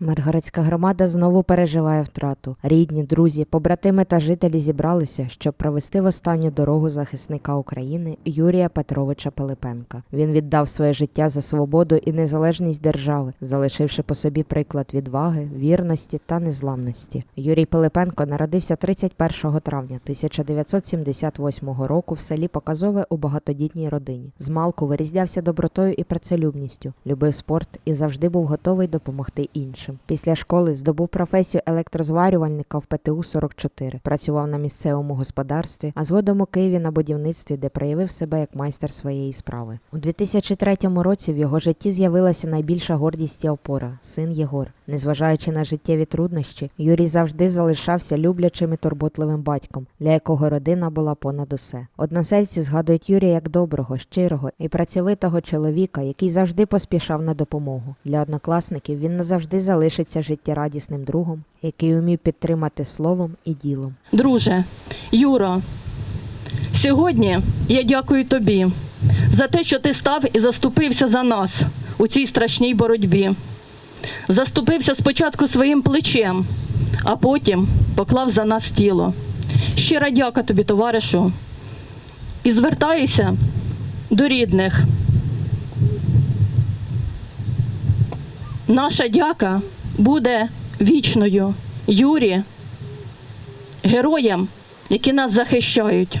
Миргородська громада знову переживає втрату. Рідні, друзі, побратими та жителі зібралися, щоб провести в останню дорогу захисника України Юрія Петровича Пилипенка. Він віддав своє життя за свободу і незалежність держави, залишивши по собі приклад відваги, вірності та незламності. Юрій Пилипенко народився 31 травня 1978 року в селі Показове у багатодітній родині. Змалку вирізнявся добротою і працелюбністю, любив спорт і завжди був готовий допомогти іншим. Після школи здобув професію електрозварювальника в ПТУ 44 Працював на місцевому господарстві, а згодом у Києві на будівництві, де проявив себе як майстер своєї справи. У 2003 році в його житті з'явилася найбільша гордість і опора син Єгор. Незважаючи на життєві труднощі, Юрій завжди залишався люблячим і турботливим батьком, для якого родина була понад усе. Односельці згадують Юрія як доброго, щирого і працьовитого чоловіка, який завжди поспішав на допомогу. Для однокласників він назавжди залишиться життєрадісним другом, який умів підтримати словом і ділом. Друже, Юро, сьогодні я дякую тобі за те, що ти став і заступився за нас у цій страшній боротьбі. Заступився спочатку своїм плечем, а потім поклав за нас тіло. Щира дяка тобі, товаришу. І звертаюся до рідних. Наша дяка буде вічною. Юрі, героям, які нас захищають.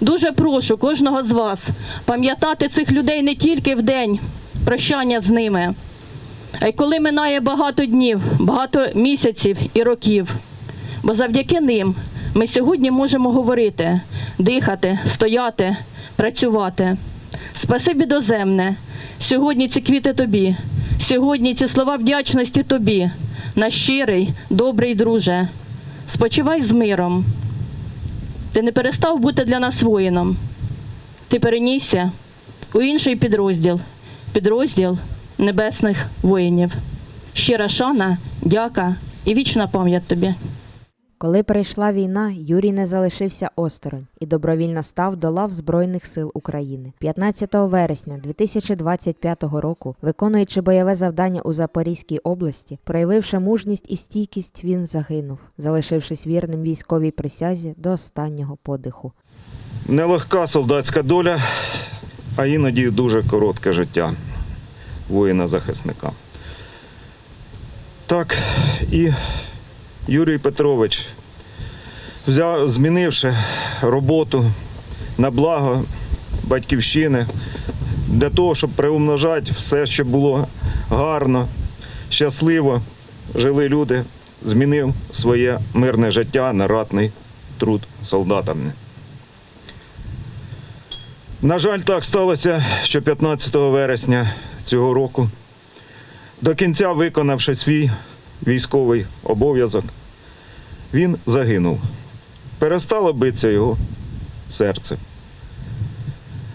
Дуже прошу кожного з вас пам'ятати цих людей не тільки в день прощання з ними, а й коли минає багато днів, багато місяців і років. Бо завдяки ним ми сьогодні можемо говорити, дихати, стояти, працювати. Спасибі доземне. Сьогодні ці квіти тобі, сьогодні ці слова вдячності тобі, наш щирий, добрий друже. Спочивай з миром. Ти не перестав бути для нас воїном. Ти перенісся у інший підрозділ, підрозділ небесних воїнів. Щира шана, дяка і вічна пам'ять тобі. Коли прийшла війна, Юрій не залишився осторонь і добровільно став до лав Збройних сил України. 15 вересня 2025 року, виконуючи бойове завдання у Запорізькій області, проявивши мужність і стійкість, він загинув, залишившись вірним військовій присязі до останнього подиху. Нелегка солдатська доля, а іноді дуже коротке життя воїна-захисника. Так, і Юрій Петрович, взяв, змінивши роботу на благо батьківщини, для того, щоб приумножати все, що було гарно, щасливо, жили люди, змінив своє мирне життя на ратний труд солдатами. На жаль, так сталося, що 15 вересня цього року, до кінця виконавши свій військовий обов'язок, він загинув. Перестало битися його серце.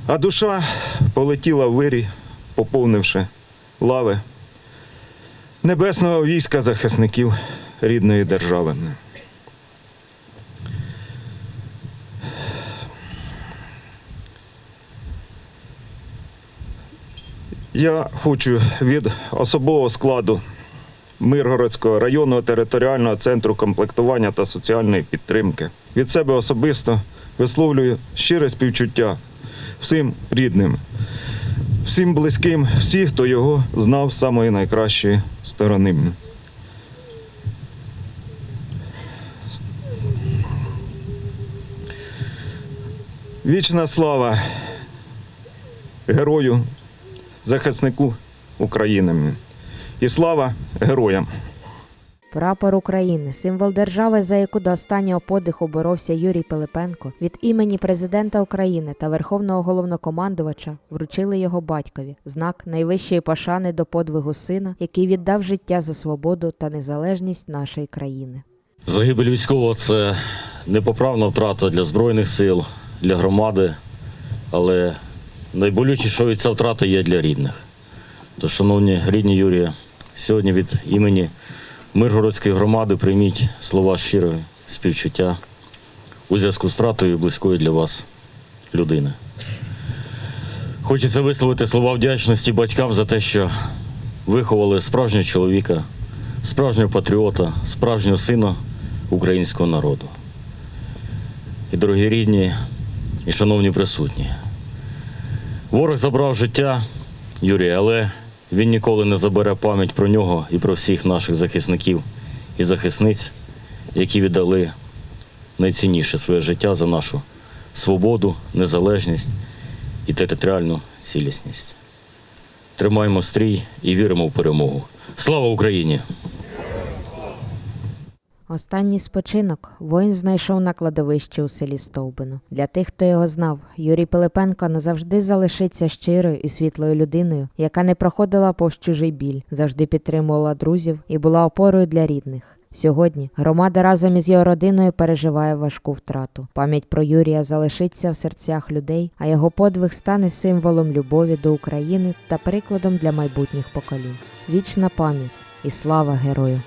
А душа полетіла в вирій, поповнивши лави небесного війська захисників рідної держави. Я хочу від особового складу Миргородського районного територіального центру комплектування та соціальної підтримки від себе особисто висловлюю щире співчуття всім рідним, всім близьким, всі, хто його знав з самої найкращої сторони. Вічна слава герою захиснику України. І слава героям! Прапор України, символ держави, за яку до останнього подиху боровся Юрій Пилипенко, від імені президента України та Верховного головнокомандувача вручили його батькові знак найвищої пошани до подвигу сина, який віддав життя за свободу та незалежність нашої країни. Загибель військового це непоправна втрата для Збройних сил, для громади, але найболючішою ця втрата є для рідних. То, шановні рідні Юрія, сьогодні від імені Миргородської громади прийміть слова щирої співчуття у зв'язку з втратою близької для вас людини. Хочеться висловити слова вдячності батькам за те, що виховали справжнього чоловіка, справжнього патріота, справжнього сина українського народу. І дорогі рідні, і шановні присутні. Ворог забрав життя Юрія, але він ніколи не забере пам'ять про нього і про всіх наших захисників і захисниць, які віддали найцінніше своє життя за нашу свободу, незалежність і територіальну цілісність. Тримаємо стрій і віримо в перемогу. Слава Україні! Останній спочинок воїн знайшов на кладовищі у селі Стовбино. Для тих, хто його знав, Юрій Пилипенко назавжди залишиться щирою і світлою людиною, яка не проходила повз чужий біль, завжди підтримувала друзів і була опорою для рідних. Сьогодні громада разом із його родиною переживає важку втрату. Пам'ять про Юрія залишиться в серцях людей, а його подвиг стане символом любові до України та прикладом для майбутніх поколінь. Вічна пам'ять і слава герою!